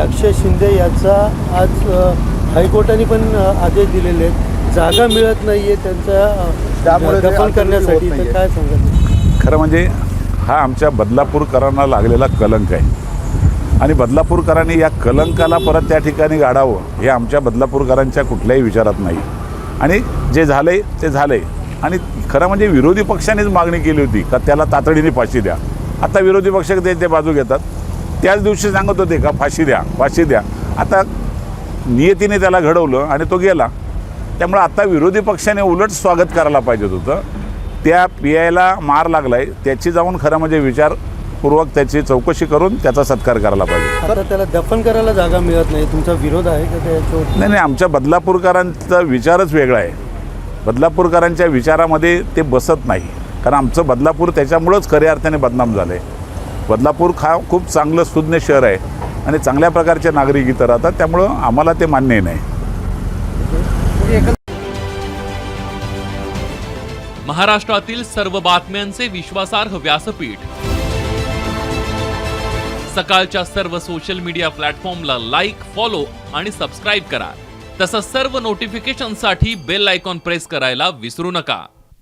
अक्षय शिंदे याचा आज हायकोर्टाने पण आदेश दिलेले आहेत. जागा मिळत नाहीये त्यांचा अ, त्यामुळे दफन करण्यासाठी. तर. काय सांगाल? खरं म्हणजे हा आमच्या बदलापूरकरांना लागलेला कलंक आहे. आणि बदलापूरकरांनी या कलंकाला परत त्या ठिकाणी गाडावं हे आमच्या बदलापूरकरांच्या कुठल्याही विचारात नाही. आणि जे झालंय ते झालंय. आणि खरं म्हणजे विरोधी पक्षानेच मागणी केली होती का त्याला तातडीने फाशी द्या. आता विरोधी पक्ष ते बाजू घेतात. त्याच दिवशी सांगत होते का फाशी द्या फाशी द्या. आता नियतीने त्याला घडवलं आणि तो गेला. त्यामुळे आता विरोधी पक्षाने उलट स्वागत करायला पाहिजेत होतं. त्या पी आयला मार लागलाय. त्याची जाऊन खरं म्हणजे विचारपूर्वक त्याची चौकशी करून त्याचा सत्कार करायला पाहिजे. आता त्याला दफन करायला जागा मिळत नाही. तुमचा विरोध आहे का त्याच्यावर नाही नाही आमच्या बदलापूरकरांचा विचारच वेगळा आहे. बदलापूरकरांच्या विचारामध्ये ते बसत नाही. कारण आमचं बदलापूर त्याच्यामुळंच खऱ्या अर्थाने बदनाम झालं आहे बदलापूर हा खूप चांगलं सुज्ञ शहर आहे आणि चांगल्या प्रकारचे नागरिक इथं राहतात त्यामुळं आम्हाला ते मान्य नाही. महाराष्ट्रातील सर्व बातम्यांचे विश्वासार्ह व्यासपीठ. सकाळच्या सर्व सोशल मीडिया प्लॅटफॉर्मला लाईक फॉलो आणि सबस्क्राईब करा. तसंच सर्व नोटिफिकेशनसाठी बेल आयकॉन प्रेस करायला विसरू नका.